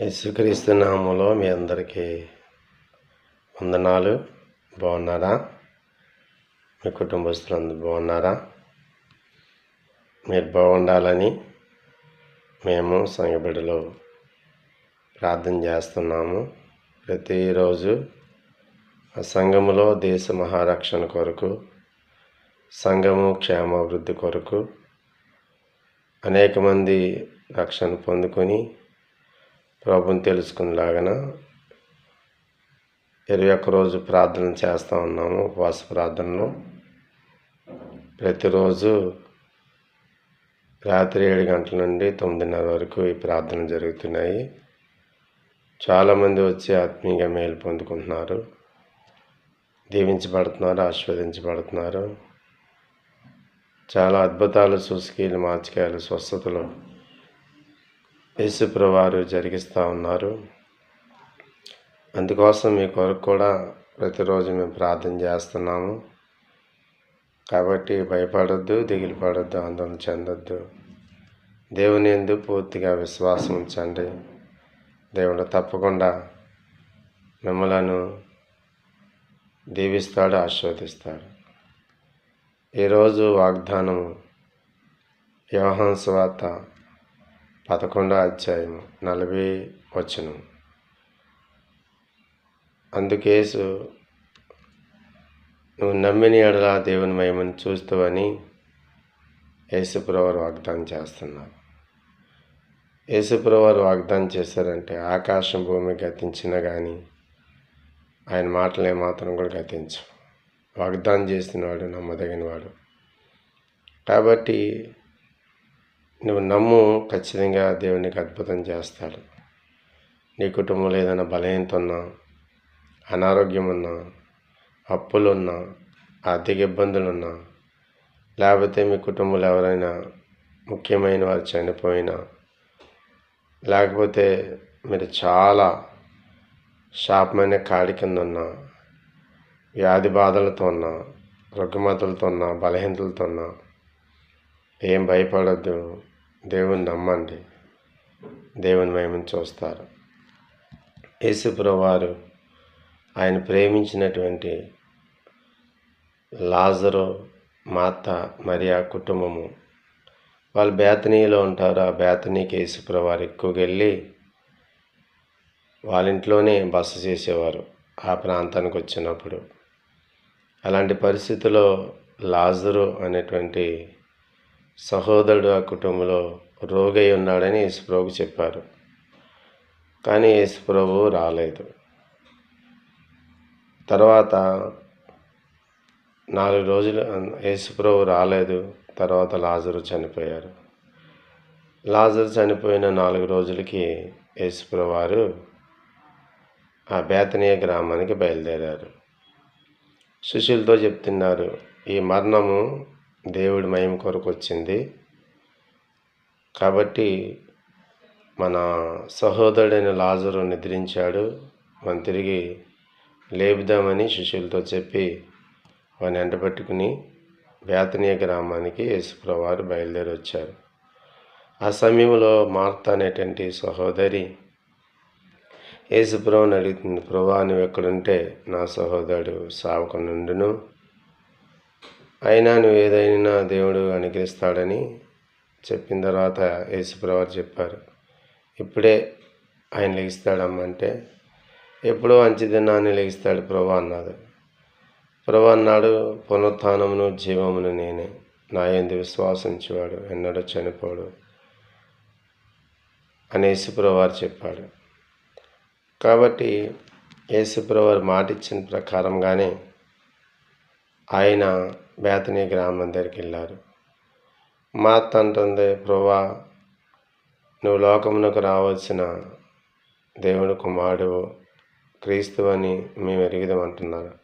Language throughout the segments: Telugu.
యేసుక్రీస్తు నామంలో మీ అందరికీ వందనాలు. బాగున్నారా? మీ కుటుంబస్తులందరూ బాగున్నారా? మీరు బాగుండాలని మేము సంగబిడలో ప్రార్థన చేస్తున్నాము. ప్రతిరోజు ఆ సంఘములో దేశ మహారక్షణ కొరకు సంఘము క్షేమాభివృద్ధి కొరకు అనేక మంది రక్షణ పొందుకొని ప్రభుని తెలుసుకునేలాగన ఇరవై ఒక్క రోజు ప్రార్థన చేస్తూ ఉన్నాము ఉపవాస ప్రార్థనలో. ప్రతిరోజు రాత్రి ఏడు గంటల నుండి తొమ్మిదిన్నర వరకు ఈ ప్రార్థన జరుగుతున్నాయి. చాలామంది వచ్చి ఆత్మీయంగా మేలు పొందుకుంటున్నారు దీవించబడుతున్నారు ఆస్వాదించబడుతున్నారు చాలా అద్భుతాలు సూసుకీలు మార్చికాయలు స్వస్థతలు యేసుప్రవారు జరిగిస్తూ ఉన్నారు. అందుకోసం మీ కొరకు కూడా ప్రతిరోజు మేము ప్రార్థన చేస్తున్నాము. కాబట్టి భయపడొద్దు దిగులు పడొద్దు ఆందోళన చెందొద్దు. దేవుని ఎందు పూర్తిగా విశ్వాసం ఉంచండి. దేవుడు తప్పకుండా మిమ్మలను దీవిస్తాడు ఆశీర్వదిస్తాడు. ఈరోజు వాగ్దానము వ్యవహాన్ స్వాత పదకొండో అధ్యాయము నలభై వచనం. అందుకేసు నువ్వు నమ్మిన ఎడలా దేవుని మహిమను చూస్తావని యేసుప్రవారు వాగ్దానం చేస్తున్నారు. యేసుప్రవారు వాగ్దానం చేశారంటే ఆకాశం భూమి గతించినా కానీ ఆయన మాటలు ఏమాత్రం కూడా గతించు వాగ్దానం చేసినవాడు నమ్మదగినవాడు. కాబట్టి నువ్వు నమ్ము ఖచ్చితంగా దేవునికి అద్భుతం చేస్తాడు. నీ కుటుంబంలో ఏదైనా బలహీనత ఉన్నా అనారోగ్యం ఉన్నా అప్పులున్నా ఆర్థిక ఇబ్బందులు ఉన్నా లేకపోతే మీ కుటుంబంలో ఎవరైనా ముఖ్యమైన వారు చనిపోయినా లేకపోతే మీరు చాలా శాపమైన కాడి కింద ఉన్నా వ్యాధి బాధలతో ఉన్నా రుగ్మతలతో ఉన్నా బలహీనతలతో ఉన్నా ఏం భయపడద్దు. దేవుని నమ్మండి. దేవుని మహిమను చూస్తారు. యేసుప్రవారు ఆయన ప్రేమించినటువంటి లాజరు మాత మరియా కుటుంబము. వాళ్ళు బేతనీలో ఉంటారు. ఆ బేతనీకి యేసుప్రవారు ఎక్కువగా వెళ్ళి వాళ్ళ ఇంట్లోనే బస చేసేవారు ఆ ప్రాంతానికి వచ్చినప్పుడు. అలాంటి పరిస్థితిలో లాజరు అనేటువంటి సహోదరుడు ఆ కుటుంబంలో రోగై ఉన్నాడని యేసుప్రభుకు చెప్పారు. కానీ యేసుప్రభు రాలేదు. తర్వాత నాలుగు రోజులు యేసుప్రభు రాలేదు. తర్వాత లాజరు చనిపోయారు. లాజరు చనిపోయిన నాలుగు రోజులకి యేసుప్రభు వారు ఆ బేతనీయ గ్రామానికి బయలుదేరారు. శిష్యులతో చెప్తున్నారు ఈ మరణము దేవుడి మయం కొరకు వచ్చింది. కాబట్టి మన సహోదరుడైన లాజరు నిద్రించాడు. మనం తిరిగి లేపుదామని శిష్యులతో చెప్పి వాని ఎండబెట్టుకుని వేతనీయ గ్రామానికి యేసుప్రవారు బయలుదేరి వచ్చారు. ఆ సమయంలో మార్త అనేటువంటి సహోదరి యేసుప్రభుని అడుగుతుంది ప్రభా నువ్వు ఎక్కడుంటే నా సహోదరుడు సావకు నుండును అయినా నువ్వు ఏదైనా దేవుడు అనుగ్రహిస్తాడని చెప్పిన తర్వాత యేసుప్రవారు చెప్పారు. ఇప్పుడే ఆయన లెగిస్తాడమ్మంటే ఎప్పుడో అంచి అని లెగిస్తాడు ప్రభా అన్నాడు. ప్రభు అన్నాడు పునరుత్నమును జీవమును నేనే. నా ఎందు విశ్వాసించేవాడు ఎన్నడూ చనిపోడు అని యేసుప్రవారు చెప్పాడు. కాబట్టి యేసుప్రవారు మాట ఇచ్చిన ప్రకారంగానే ఆయన బేతనీ గ్రామం దగ్గరికి వెళ్ళారు మాత అంటుంది ప్రభా నువ్వు లోకమునకు రావాల్సిన దేవుడు కుమారుడు క్రీస్తు అని మేము ఎరుగుదామంటున్నారు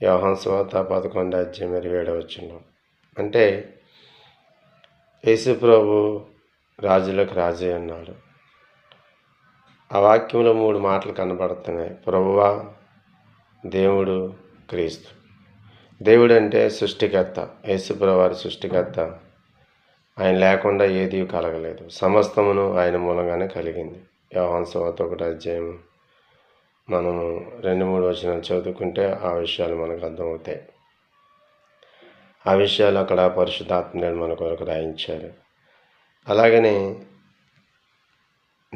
వ్యవహాన్ స్వాత పదకొండు అధ్యయం ఇరవై ఏడవచ్చున్నాం అంటే యేసుప్రభు రాజులకు రాజే అన్నాడు. ఆ వాక్యంలో మూడు మాటలు కనబడుతున్నాయి. ప్రభువా దేవుడు క్రీస్తు. దేవుడు అంటే సృష్టికర్త యేసుప్రవారి సృష్టికర్త. ఆయన లేకుండా ఏది కలగలేదు. సమస్తమును ఆయన మూలంగానే కలిగింది. యోహాన్ ఒకటి అధ్యాయం మనము రెండు మూడు వచనాలు చదువుకుంటే ఆ విషయాలు మనకు అర్థమవుతాయి. ఆ విషయాలు అక్కడ పరిశుద్ధాత్మని మన కొరకు రాయించారు. అలాగని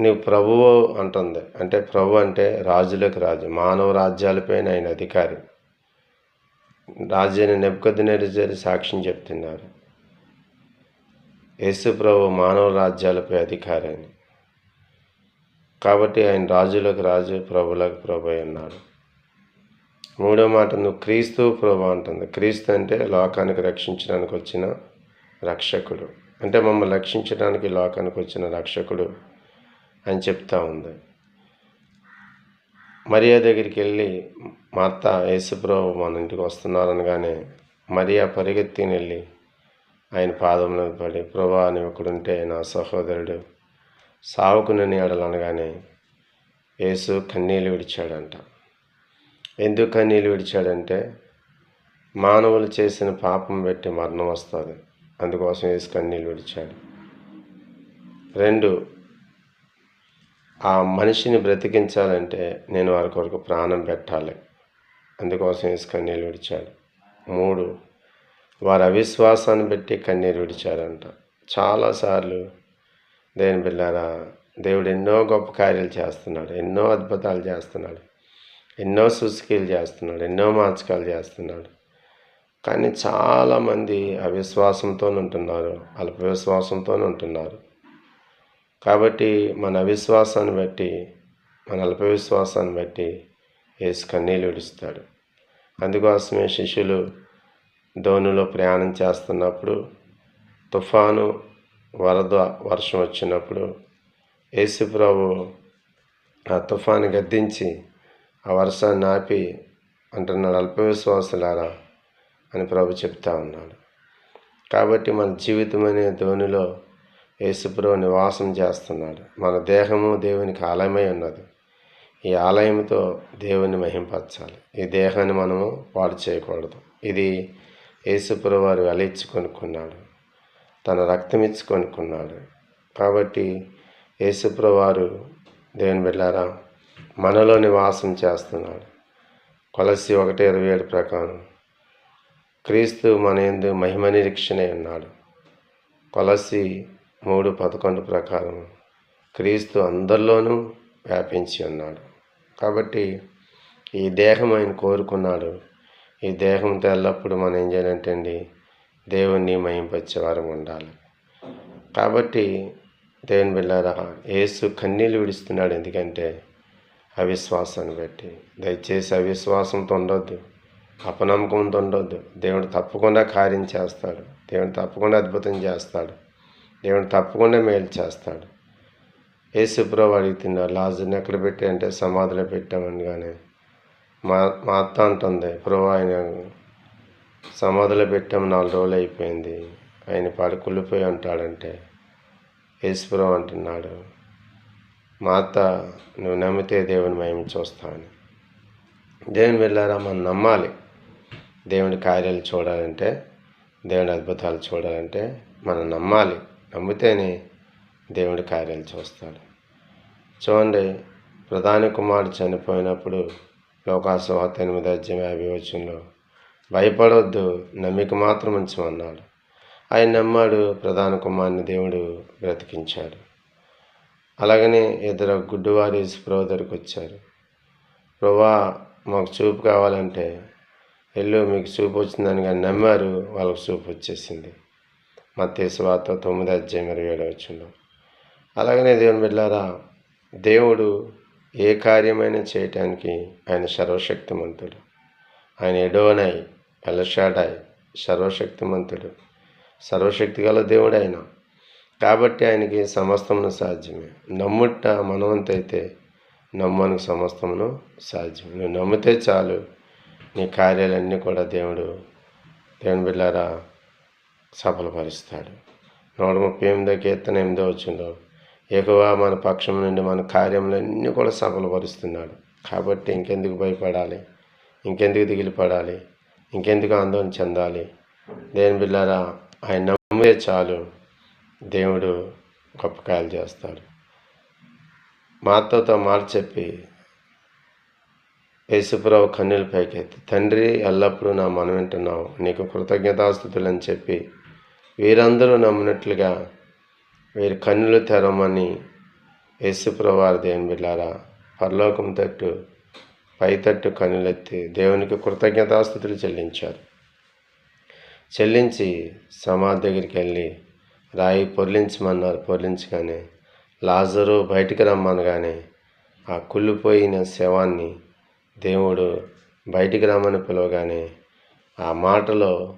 నువ్వు ప్రభువు అంటుంది. అంటే ప్రభు అంటే రాజులకు రాజు మానవ రాజ్యాలపైన ఆయన అధికారి. రాజైన నెప్పుకొద్దినేరు సాక్ష్యం చెప్తున్నారు. యేసుప్రభు మానవ రాజ్యాలపై అధికారి అని కాబట్టి ఆయన రాజులకు రాజు ప్రభులకు ప్రభు అన్నాడు మూడో మాట నువ్వు క్రీస్తు ప్రభు అంటుంది. క్రీస్తు అంటే లోకానికి రక్షించడానికి వచ్చిన రక్షకుడు. అంటే మమ్మల్ని రక్షించడానికి లోకానికి వచ్చిన రక్షకుడు అని చెప్తా ఉంది. మరియా దగ్గరికి వెళ్ళి మార్త యేసుప్రభు మన ఇంటికి వస్తున్నారనగానే మరియా పరిగెత్తిని వెళ్ళి ఆయన పాదంలో పడి ప్రభా అని ఒకడుంటే నా సహోదరుడు సావుకుని అనగానే యేసు కన్నీళ్ళు విడిచాడంట. ఎందుకు కన్నీళ్ళు విడిచాడంటే మానవులు చేసిన పాపం పెట్టి మరణం వస్తుంది. అందుకోసం యేసు కన్నీళ్ళు విడిచాడు. రెండు ఆ మనిషిని బ్రతికించాలంటే నేను వారి కొరకు ప్రాణం పెట్టాలి. అందుకోసం యేసు కన్నీళ్ళు విడిచాడు. మూడు వారి అవిశ్వాసాన్ని బట్టి కన్నీరు విడిచారంట చాలాసార్లు దేని పిల్లారా దేవుడు ఎన్నో గొప్ప కార్యాలు చేస్తున్నాడు ఎన్నో అద్భుతాలు చేస్తున్నాడు ఎన్నో సుసుకీలు చేస్తున్నాడు ఎన్నో మార్చకాలు చేస్తున్నాడు. కానీ చాలామంది అవిశ్వాసంతో ఉంటున్నారు అల్ప విశ్వాసంతో ఉంటున్నారు. కాబట్టి మన అవిశ్వాసాన్ని బట్టి మన అల్ప విశ్వాసాన్ని బట్టి వేసి కన్నీళ్ళు విడుస్తాడు. అందుకోసమే శిష్యులు ధోనిలో ప్రయాణం చేస్తున్నప్పుడు తుఫాను వరద వర్షం వచ్చినప్పుడు యేసుప్రభు ఆ తుఫాను గద్దించి ఆ వర్షాన్ని ఆపి అంటున్నాడు అల్పవిశ్వాసులారా అని ప్రభు చెప్తా ఉన్నాడు. కాబట్టి మన జీవితం అనే ధోనిలో యేసుప్రభు నివాసం చేస్తున్నాడు. మన దేహము దేవునికి ఆలయమై ఉన్నది. ఈ ఆలయంతో దేవుని మహింపరచాలి. ఈ దేహాన్ని మనము పాడు చేయకూడదు. ఇది యేసుపుర వారు వెలిచ్చి కొనుక్కున్నాడు. తన రక్తం ఇచ్చి కొనుక్కున్నాడు. కాబట్టి యేసుపుర వారు దేవుని బిడ్డారా మనలో నివాసం చేస్తున్నాడు. కొలసి ఒకటి ఇరవై ఏడు ప్రకారం క్రీస్తు మన ఎందు మహిమ నిరీక్షణే ఉన్నాడు కొలసి మూడు పదకొండు ప్రకారం క్రీస్తు అందరిలోనూ వ్యాపించి ఉన్నాడు. కాబట్టి ఈ దేహం ఆయన కోరుకున్నాడు. ఈ దేహంతో ఎల్లప్పుడూ మనం ఏం చేయాలంటే అండి దేవుణ్ణి మహింపచ్చేవారం ఉండాలి. కాబట్టి దేవుని బిళ్ళారా యేసు కన్నీళ్ళు విడుస్తున్నాడు. ఎందుకంటే అవిశ్వాసాన్ని బట్టి. దయచేసి అవిశ్వాసంతో ఉండొద్దు. అపనమ్మకంతో ఉండొద్దు. దేవుడు తప్పకుండా కార్యం చేస్తాడు. దేవుడు తప్పకుండా అద్భుతం చేస్తాడు. దేవుడు తప్పకుండా మేలు చేస్తాడు. ఏసుప్రభు అడుగుతున్నారు లాజర్ని ఎక్కడ పెట్టి అంటే సమాధిలో పెట్టామని కానీ మా మా అత్త అంటుంది ప్రభు ఆయన సమాధిలో పెట్టాము నాలుగు రోజులు అయిపోయింది ఆయన పాడు కుళ్ళిపోయి ఉంటాడంటే. యేసుప్రభు అంటున్నాడు మా అత్త నువ్వు నమ్మితే దేవుని మేము చూస్తామని దేవుని వెళ్ళారా మనం నమ్మాలి. దేవుని కార్యాలు చూడాలంటే దేవుని అద్భుతాలు చూడాలంటే మనం నమ్మాలి. నమ్మితేనే దేవుడి కార్యాలు చూస్తాడు. చూడండి ప్రధాని కుమారుడు చనిపోయినప్పుడు లోకాసువార్త ఎనిమిది అధ్యయం యాభై వచ్చంలో భయపడవద్దు నమ్మిక మాత్రం ఉంచమన్నాడు. ఆయన నమ్మాడు ప్రధాన కుమారుని దేవుడు బ్రతికించాడు. అలాగనే ఇద్దరు గుడ్డువారి ప్రభు దగ్గరికి వచ్చారు. ప్రభా మాకు చూపు కావాలంటే ఎల్లు మీకు చూపు వచ్చిందని కానీ నమ్మారు వాళ్ళకు చూపు వచ్చేసింది. మత్స్వార్త తొమ్మిది అధ్యాయం ఇరవై ఏడు వచ్చిండు అలాగనే దేవుని బిడ్డారా దేవుడు ఏ కార్యమైనా చేయటానికి ఆయన సర్వశక్తిమంతుడు. ఆయన ఎడోనాయి ఎలషాడాయ్ సర్వశక్తిమంతుడు. సర్వశక్తి గల దేవుడు ఆయన కాబట్టి ఆయనకి సమస్తమును సాధ్యమే. నమ్ముట మనవంతైతే నమ్మను సమస్తమును సాధ్యం నువ్వు నమ్మితే చాలు నీ కార్యాలన్నీ కూడా దేవుడు దేవుని బిళ్ళారా సఫలపరుస్తాడు. నూట ముప్పై ఎనిమిదో కీర్తన ఎనిమిదో వచ్చిందో ఎక్కువ మన పక్షం నుండి మన కార్యములన్నీ కూడా సఫలపరుస్తున్నాడు. కాబట్టి ఇంకెందుకు భయపడాలి? ఇంకెందుకు దిగిలిపడాలి ఇంకెందుకు ఆందోళన చెందాలి? దేని బిళ్ళారా ఆయన నమ్మే చాలు. దేవుడు గొప్ప కార్యాలు చేస్తాడు. మాతతో మాట చెప్పి యేసుప్రభు కన్నుల పైకెత్తి తండ్రి ఎల్లప్పుడూ నా మనం వింటున్నావు నీకు కృతజ్ఞతాస్థుతులు అని చెప్పి వీరందరూ నమ్మినట్లుగా మీరు కన్నులు తెరమని యేసుప్రవారి దేవుని బిడ్డారా పరలోకం తట్టు పైతట్టు కన్నులెత్తి దేవునికి కృతజ్ఞతాస్థుతులు చెల్లించారు. చెల్లించి సమాధి దగ్గరికి వెళ్ళి రాయి పొర్లించమన్నారు. పొర్లించగానే లాజరు బయటికి రమ్మనగానే ఆ కుళ్ళిపోయిన శవాన్ని దేవుడు బయటికి రమ్మని పిలవగానే ఆ మాటలో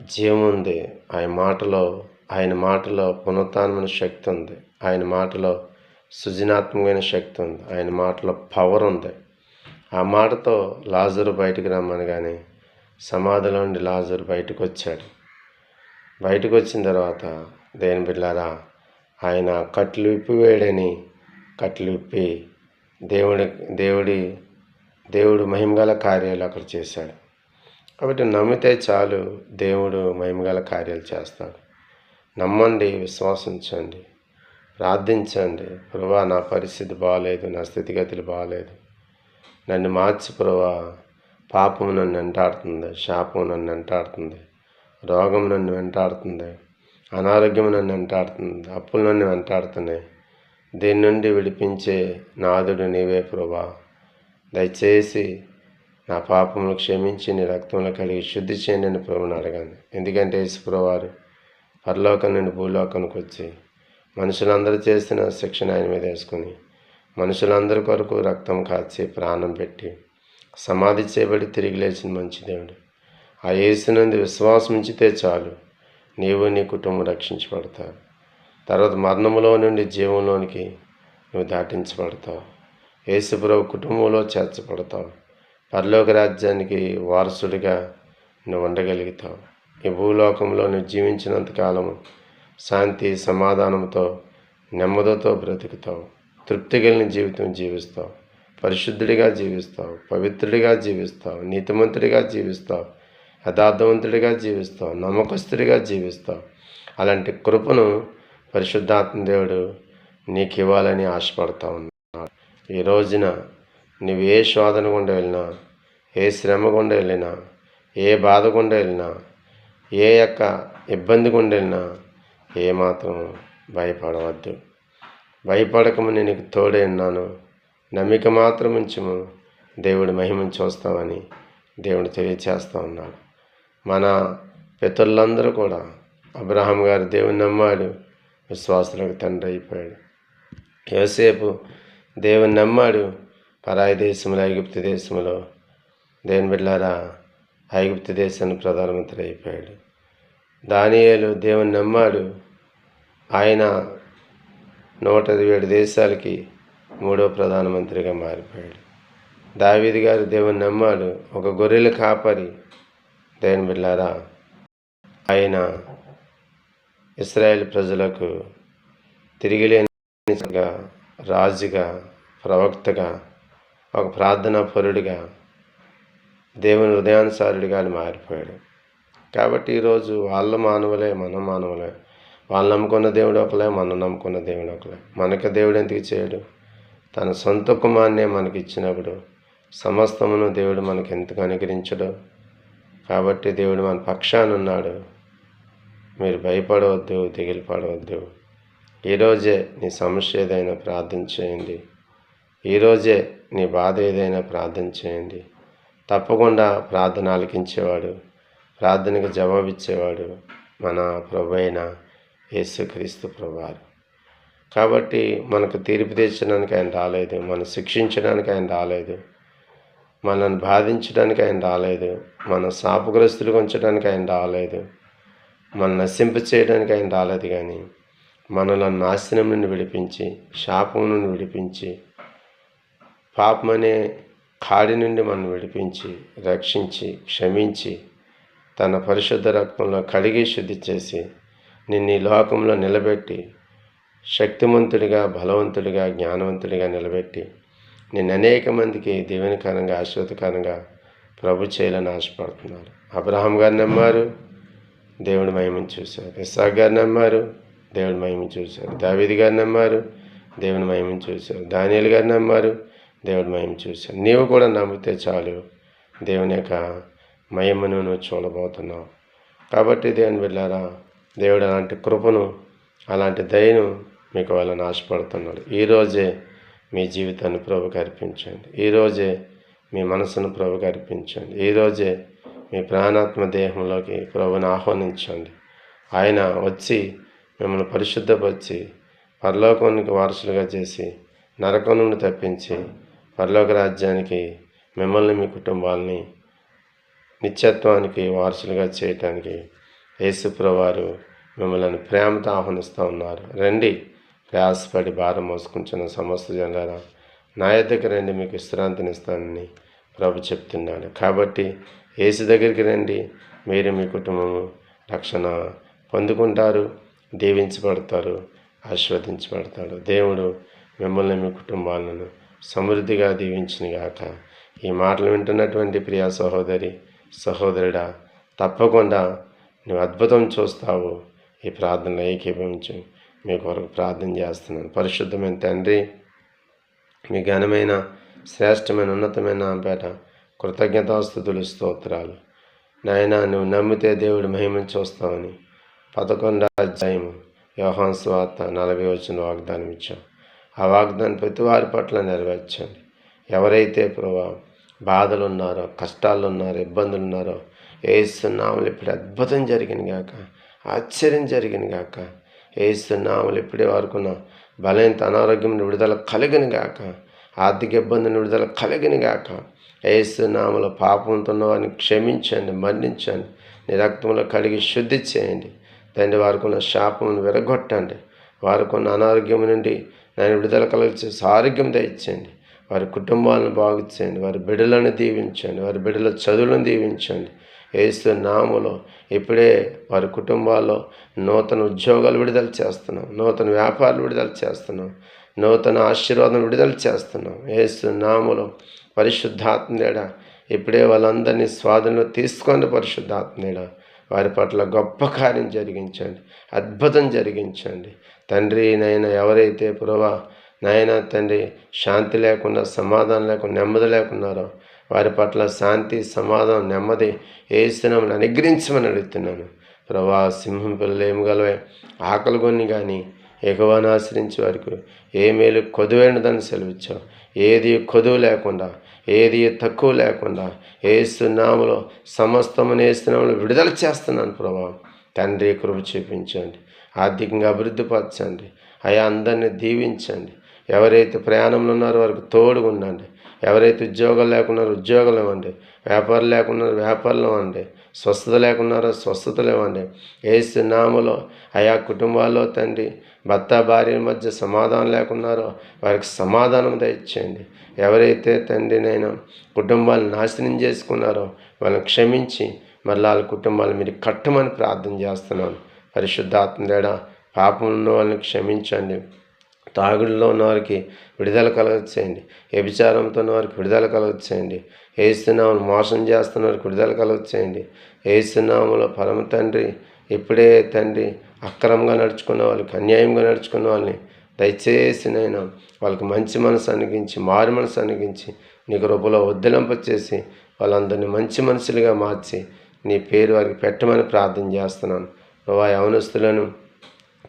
జీవముంది ఆ మాటలో ఆయన మాటలో పునరుత్నమైన శక్తి ఉంది. ఆయన మాటలో సృజనాత్మకమైన శక్తి ఉంది. ఆయన మాటలో పవర్ ఉంది. ఆ మాటతో లాజరు బయటికి రమ్మనగానే సమాధిలో నుండి లాజరు బయటకు వచ్చాడు. బయటకు వచ్చిన తర్వాత దేని బిడ్డారా ఆయన కట్లు విప్పివేయడని కట్లు విప్పి దేవుడి దేవుడి దేవుడు మహిమగల కార్యాలు అక్కడ చేశాడు. కాబట్టి నమ్మితే చాలు దేవుడు మహిమగల కార్యాలు చేస్తాడు. నమ్మండి విశ్వాసించండి ప్రార్థించండి. ప్రభా నా పరిస్థితి బాగాలేదు నా స్థితిగతులు బాగాలేదు నన్ను మార్చి ప్రభా. పాపం నన్ను వెంటాడుతుంది శాపం నన్ను వెంటాడుతుంది రోగం నన్ను వెంటాడుతుంది అనారోగ్యం నన్ను వెంటాడుతుంది అప్పులు నన్ను వెంటాడుతున్నాయి. దీని నుండి విడిపించే నాదుడు నీవే ప్రభా. దయచేసి నా పాపములు క్షమించి నీ రక్తంలో కలిగి శుద్ధి చేయండి అని ప్రభుని అడగాను ఎందుకంటే యేసుప్రవారు పరలోకం నుండి భూలోకానికి వచ్చి మనుషులందరూ చేసిన శిక్షణ ఆయన మీద వేసుకుని మనుషులందరి కొరకు రక్తం కాచి ప్రాణం పెట్టి సమాధి చేయబడి తిరిగి లేచిన మంచి దేవుడు. ఆ యేసు నుండి విశ్వాసం ఉంచితే చాలు. నీవు నీ కుటుంబం రక్షించబడతావు. తర్వాత మరణములో నుండి జీవంలోనికి నువ్వు దాటించబడతావు. యేసుప్రభు కుటుంబంలో చేర్చబడతావు. పరలోక రాజ్యానికి వారసుడిగా నువ్వు ఉండగలుగుతావు. ఈ భూలోకంలో నువ్వు జీవించినంత కాలము శాంతి సమాధానంతో నెమ్మదితో బ్రతుకుతావు. తృప్తి కలిగిన జీవితం జీవిస్తావు. పరిశుద్ధుడిగా జీవిస్తావు. పవిత్రుడిగా జీవిస్తావు. నీతిమంతుడిగా జీవిస్తావు. యథార్థవంతుడిగా జీవిస్తావు. నమ్మకస్తుడిగా జీవిస్తావు. అలాంటి కృపను పరిశుద్ధాత్మ దేవుడు నీకు ఇవ్వాలని ఆశపడతా ఉన్నాడు. ఈ రోజున నువ్వు ఏ శోధన గుండా వెళ్ళినా ఏ శ్రమ గుండా వెళ్ళినా ఏ బాధ గుండా వెళ్ళినా ఏ యొక్క ఇబ్బంది గుండా ఏమాత్రం భయపడవద్దు. భయపడకము నీకు తోడే ఉన్నాను. నమ్మిక మాత్రం ఉంచము. దేవుడి మహిమను చూస్తామని దేవుడు తెలియచేస్తూ ఉన్నాడు. మన పితరులందరూ కూడా అబ్రహాం గారు దేవుని నమ్మాడు. విశ్వాసులకు తండ్రి అయిపోయాడు. యోసేపు దేవుని నమ్మాడు. పరాయి దేశంలో ఐగుప్తు దేశంలో దేని బిడ్డారా ఐగుప్తు దేశానికి ప్రధానమంత్రి అయిపోయాడు. దానియేలు దేవుని నమ్మాడు. ఆయన నూట ఏడు దేశాలకి మూడో ప్రధానమంత్రిగా మారిపోయాడు. దావీది గారు దేవుని నమ్మాడు. ఒక గొర్రెలు కాపరి. దేవుని బిళ్ళారా ఆయన ఇస్రాయేల్ ప్రజలకు తిరిగి లేనిగా రాజుగా ప్రవక్తగా ఒక ప్రార్థనా పరుడిగా దేవుని హృదయానుసారుడిగా ఆయన మారిపోయాడు. కాబట్టి ఈరోజు వాళ్ళ మానవులే మన మానవులే. వాళ్ళు నమ్ముకున్న దేవుడు ఒకలే మనం నమ్ముకున్న దేవుడు ఒకలే. మనకి దేవుడు ఎందుకు చేయడు తన సొంత కుమార్నే మనకి ఇచ్చినప్పుడు సమస్తమును దేవుడు మనకి ఎందుకు అనుగ్రహించడు? కాబట్టి దేవుడు మన పక్షాన ఉన్నాడు. మీరు భయపడవద్దు దిగులు పడవద్దు. ఈరోజే నీ సమస్య ఏదైనా ప్రార్థన చేయండి. ఈరోజే నీ బాధ ఏదైనా ప్రార్థన చేయండి. తప్పకుండా ప్రార్థన ఆలకించేవాడు ప్రార్థనకు జవాబిచ్చేవాడు మన ప్రభు అయిన యేసుక్రీస్తు ప్రభువారు. కాబట్టి మనకు తీర్పు తీర్చడానికి ఆయన రాలేదు మనం శిక్షించడానికి ఆయన రాలేదు మనల్ని బాధించడానికి ఆయన రాలేదు మన శాపగ్రస్తులుగా ఉంచడానికి ఆయన రాలేదు మన నశింప చేయడానికి ఆయన రాలేదు కానీ మనలను నాశనం నుండి విడిపించి శాపం నుండి విడిపించి పాపం అనే కాడి నుండి మనం విడిపించి రక్షించి క్షమించి తన పరిశుద్ధ రక్తంలో కడిగి శుద్ధి చేసి నిన్ను ఈ లోకంలో నిలబెట్టి శక్తిమంతుడిగా బలవంతుడిగా జ్ఞానవంతుడిగా నిలబెట్టి నేను అనేక మందికి దీవెనకరంగా ఆశ్వతకరంగా ప్రభు చేయాలని ఆశపడుతున్నారు అబ్రహాం గారు నమ్మారు దేవుడి మహిమను చూశారు. ఇస్సాక్ గారు నమ్మారు దేవుడి మహిమను చూశారు. దావిది గారు నమ్మారు దేవుని మహిమను చూశారు. దానియలు గారు నమ్మారు దేవుడు మహిమ చూశాను నీవు కూడా నమ్మితే చాలు. దేవుని యొక్క మహిమను నువ్వు చూడబోతున్నావు. కాబట్టి దేవుని వెళ్ళారా దేవుడు అలాంటి కృపను అలాంటి దయను మీకు వాళ్ళని ఆశపడుతున్నాడు. ఈరోజే మీ జీవితాన్ని ప్రభుకి అర్పించండి. ఈరోజే మీ మనసును ప్రభుకి అర్పించండి. ఈరోజే మీ ప్రాణాత్మ దేహంలోకి ప్రభుని ఆహ్వానించండి. ఆయన వచ్చి మిమ్మల్ని పరిశుద్ధపరిచి పరలోకానికి వారసులుగా చేసి నరకం నుండి తప్పించి పరలోక రాజ్యానికి మిమ్మల్ని మీ కుటుంబాలని నిత్యత్వానికి వారసులుగా చేయటానికి యేసుప్రవారు మిమ్మల్ని ప్రేమతో ఆహ్వానిస్తూ ఉన్నారు. రండి ప్రయాసపడి భారం మోసుకుంటున్న సమస్త జనారా నా దగ్గర రండి మీకు విశ్రాంతినిస్తానని ప్రభు చెప్తున్నాడు. కాబట్టి ఏసు దగ్గరికి రండి మీరు మీ కుటుంబము రక్షణ పొందుకుంటారు దీవించబడతారు ఆశీర్వదించబడతాడు దేవుడు మిమ్మల్ని మీ కుటుంబాలను సమృద్ధిగా దీవించినగాక ఈ మాటలు వింటున్నటువంటి ప్రియా సహోదరి సహోదరుడా తప్పకుండా నువ్వు అద్భుతం చూస్తావు. ఈ ప్రార్థనలో ఏకీభవించు. మీ కొరకు ప్రార్థన చేస్తున్నాను. పరిశుద్ధమైన తండ్రి మీ ఘనమైన శ్రేష్టమైన ఉన్నతమైన పేట కృతజ్ఞతాస్థుతులు స్తోత్రాలు. నాయన నువ్వు నమ్మితే దేవుడు మహిమను చూస్తావని పదకొండు అధ్యాయము వ్యవహాన్ స్వార్త నలభై వచ్చిన వాగ్దానం ఇచ్చాం ఆ వాగ్దానం ప్రతి వారి పట్ల నెరవేర్చండి. ఎవరైతే ప్రభా బాధలు ఉన్నారో కష్టాలు ఉన్నారో ఇబ్బందులు ఉన్నారో ఏస్తున్నాములు ఇప్పుడు అద్భుతం జరిగింది గాక ఆశ్చర్యం జరిగిన గాక ఏస్తున్నాములు ఇప్పుడే వారుకున్న బలైన అనారోగ్యం విడుదల కలిగిన గాక ఆర్థిక ఇబ్బందిని విడుదల కలిగిన గాక ఏస్తున్నాములు పాపంతో వారిని క్షమించండి మన్నించండి నీ రక్తంలో కడిగి శుద్ధి చేయండి. తండ్రి వారికి ఉన్న శాపమును విరగొట్టండి. వారికి ఉన్న అనారోగ్యం నుండి నేను విడుదల కలిగి ఆరోగ్యం దయచేయండి వారి కుటుంబాలను బాగు చేయండి వారి బిడ్డలను దీవించండి. వారి బిడ్డల చదువులను దీవించండి. ఏసు నాములో ఇప్పుడే వారి కుటుంబాల్లో నూతన ఉద్యోగాలు విడుదల చేస్తున్నాం. నూతన వ్యాపారాలు విడుదల చేస్తున్నాం. నూతన ఆశీర్వాదం విడుదల చేస్తున్నాం. ఏసు నాములో పరిశుద్ధాత్మేడ ఇప్పుడే వాళ్ళందరినీ స్వాధీనంలో తీసుకోండి పరిశుద్ధాత్మేడ వారి పట్ల గొప్ప కార్యం జరిగించండి అద్భుతం జరిగించండి. తండ్రి నైనా ఎవరైతే పురవా నాయన తండ్రి శాంతి లేకుండా సమాధానం లేకుండా నెమ్మది లేకున్నారో వారి పట్ల శాంతి సమాధానం నెమ్మది ఏసునామని అనుగ్రహించమని అడుగుతున్నాను. ప్రభా సింహం పిల్లలు ఏమి గలవే? ఆకలి కొన్ని కానీ ఎగువను ఆశ్రయించే వారికి ఏ మేలు కొదువైనదని సెలవిచ్చావు. ఏది కొదువు లేకుండా ఏది తక్కువ లేకుండా ఏస్తున్నాములో సమస్తము ఏసునామలో విడుదల చేస్తున్నాను ప్రభా. తండ్రి కృప చూపించండి. ఆర్థికంగా అభివృద్ధి పరచండి. అయా అందరినీ దీవించండి. ఎవరైతే ప్రయాణంలో ఉన్నారో వారికి తోడుగుండండి ఎవరైతే ఉద్యోగాలు లేకున్నారో ఉద్యోగాలు ఇవ్వండి. వ్యాపారం లేకున్నారో వ్యాపారాలు ఇవ్వండి. స్వస్థత లేకున్నారో స్వస్థతలు ఇవ్వండి. ఏసు నామలో ఆయా కుటుంబాల్లో తండ్రి భర్త భార్య మధ్య సమాధానం లేకున్నారో వారికి సమాధానం దయచేయండి. ఎవరైతే తండ్రి నేను నాశనం చేసుకున్నారో వాళ్ళని క్షమించి మళ్ళీ వాళ్ళ కుటుంబాలు మీరు కట్టమని ప్రార్థన చేస్తున్నాను. పరిశుద్ధాత్మదేడ పాపం ఉన్న వాళ్ళని క్షమించండి. తాగుడులో ఉన్న వారికి విడుదల కలగచ్చేయండి వ్యభిచారంతో ఉన్న వారికి విడుదల కలగచ్చేయండి ఏసునామలు మోసం చేస్తున్న వారికి విడుదల కలగచ్చేయండి ఏసునామలో పరమ తండ్రి ఇప్పుడే తండ్రి అక్రమంగా నడుచుకున్న వాళ్ళకి అన్యాయంగా నడుచుకున్న వాళ్ళని దయచేసి నైనా వాళ్ళకి మంచి మనసు అనిగించి మారు మనసు అనిగించి నీకు రూపంలో వద్దిలంపచేసి వాళ్ళందరినీ మంచి మనుషులుగా మార్చి నీ పేరు వారికి పెట్టమని ప్రార్థన చేస్తున్నాను. ప్రభా యవనస్తులను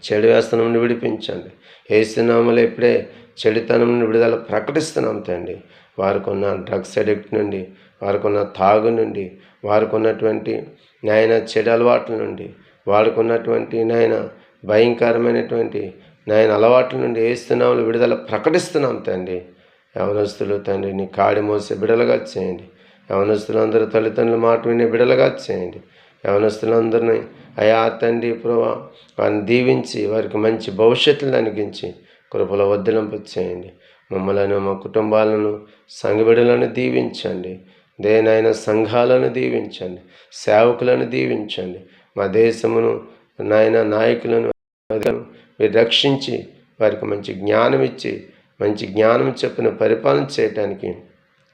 చెడు వేస్తనం నుండి విడిపించండి. ఏసునామలు ఇప్పుడే చెడుతనం నుండి విడుదల ప్రకటిస్తున్నాం తండ్రి. వారికి ఉన్న డ్రగ్స్ అడిక్ట్ నుండి వారికి ఉన్న తాగు నుండి వారికి ఉన్నటువంటి నాయన చెడు అలవాట్ల నుండి వాడుకున్నటువంటి నాయన భయంకరమైనటువంటి నాయన అలవాట్ల నుండి ఏస్తున్నాములు విడుదల ప్రకటిస్తున్నాం తండ్రి. యవనస్తులు తండ్రి నీ కాడి మోసే బిడలుగా చేయండి. యవనస్తులందరూ తల్లిదండ్రుల మాట వినే బిడలుగా చేయండి. యవనస్తులందరినీ అయా తండ్రి ప్రభా వారిని దీవించి వారికి మంచి భవిష్యత్తును అనిగించి కృపల వద్దలింపు చేయండి. మమ్మలను మా కుటుంబాలను సంఘబిడలను దీవించండి. దేనైనా సంఘాలను దీవించండి. సేవకులను దీవించండి. మా దేశమును నాయన నాయకులను మీరు రక్షించి వారికి మంచి జ్ఞానం ఇచ్చి మంచి జ్ఞానం చెప్పిన పరిపాలన చేయటానికి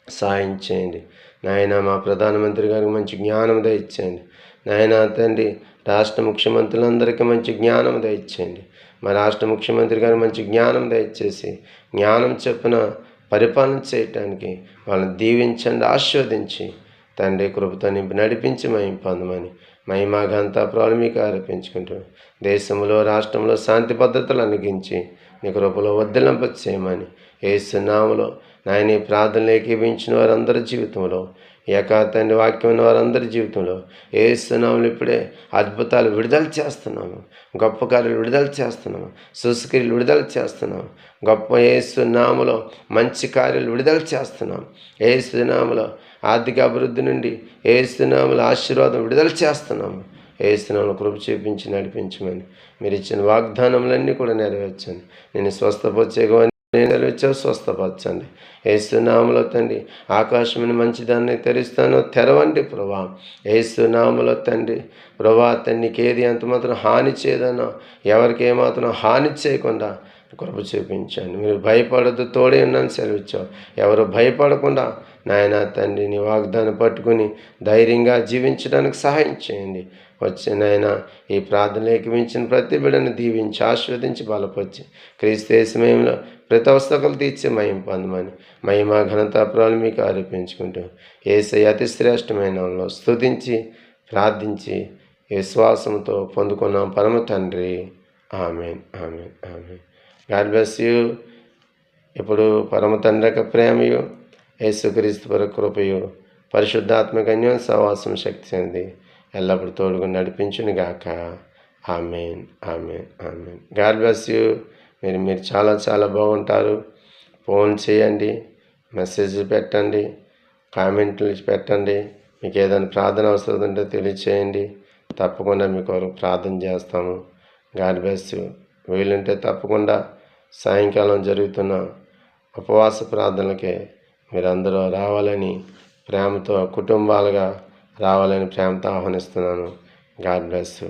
సాయం చేయండి. నాయన మా ప్రధానమంత్రి గారికి మంచి జ్ఞానం దయచేయండి. నాయన తండ్రి రాష్ట్ర ముఖ్యమంత్రులందరికీ మంచి జ్ఞానం దయచేయండి. మా రాష్ట్ర ముఖ్యమంత్రి గారు మంచి జ్ఞానం దయచేసి జ్ఞానం చెప్పిన పరిపాలన చేయటానికి వాళ్ళని దీవించండి ఆస్వాదించి తండ్రి కృపతో నింపి నడిపించి మహిం పొందమని మహిమాఘంతా ప్రాలు మీకు ఆరోపించుకుంటూ దేశంలో రాష్ట్రంలో శాంతి భద్రతలు అనుగించి నీ కృపలో వద్దలింప చేయమని ఏసునామలో నాయన ఈ ప్రార్థనలు ఏకీభించిన వారందరి జీవితంలో ఏకా తండ్రి వాక్యం ఉన్న వారందరి జీవితంలో ఏసునాములు ఇప్పుడే అద్భుతాలు విడుదల చేస్తున్నాము. గొప్ప కార్యలు విడుదల చేస్తున్నాము. సుస్క్రియలు విడుదల చేస్తున్నాము. గొప్ప ఏసునాములో మంచి కార్యాలు విడుదల చేస్తున్నాం ఏసునాములో ఆర్థిక అభివృద్ధి నుండి ఏసునాముల ఆశీర్వాదం విడుదల చేస్తున్నాము ఏసునాములు కృప చూపించి నడిపించమని. మీరు ఇచ్చిన వాగ్దానములన్నీ కూడా నెరవేర్చండి. నేను స్వస్థపరిచేగమని నేను నెరవేర్చావు స్వస్థపరచండి. ఏసునామలో తండ్రి ఆకాశమైన మంచిదాన్ని తెరుస్తాను తెరవండి ప్రభా. ఏసునామలో తండ్రి ప్రభా తండ్రికి ఏది ఎంత మాత్రం హాని చేయదనో ఎవరికి ఏమాత్రం హాని చేయకుండా కృప చూపించండి. మీరు భయపడద్దు తోడే ఉన్నాను సెలవిచ్చావు. ఎవరు భయపడకుండా నాయన తండ్రి నీ వాగ్దానం పట్టుకుని ధైర్యంగా జీవించడానికి సహాయం చేయండి. వచ్చే నాయన ఈ ప్రార్థనలోకి మించిన ప్రతి బిడ్డను దీవించి ఆస్వాదించి బలపరిచి క్రీస్తు సమయంలో ప్రతి అవస్థకలు తీర్చే మహిమ పొందమని మహిమ ఘనత ప్రాలు మీకు ఆరోపించుకుంటూ ఏసై అతి శ్రేష్టమైన నామములో స్తుతించి ప్రార్థించి విశ్వాసంతో పొందుకున్నాం. పరమ తండ్రి. Amen. Amen. Amen. God bless you. ఇప్పుడు పరమ తండ్రి యొక్క ప్రేమయు యేసుక్రీస్తు పర కృపయు. పరిశుద్ధాత్మకన్యం సవాసం సహవాసం శక్తి చెంది ఎల్లప్పుడూ తోడుగా నడిపించును గాక. Amen amen amen. God bless you. మీరు మీరు చాలా చాలా బాగుంటారు. ఫోన్ చేయండి మెసేజ్ పెట్టండి కామెంట్లు పెట్టండి. మీకు ఏదైనా ప్రార్థన అవసరం ఉంటే తెలియచేయండి. తప్పకుండా మీ కొరకు ప్రార్థన చేస్తాము. God bless you. వీలుంటే తప్పకుండా సాయంకాలం జరుగుతున్న ఉపవాస ప్రార్థనలకే మీరందరూ రావాలని ప్రేమతో కుటుంబాలుగా రావాలని ప్రేమతో ఆహ్వానిస్తున్నాను. God bless you.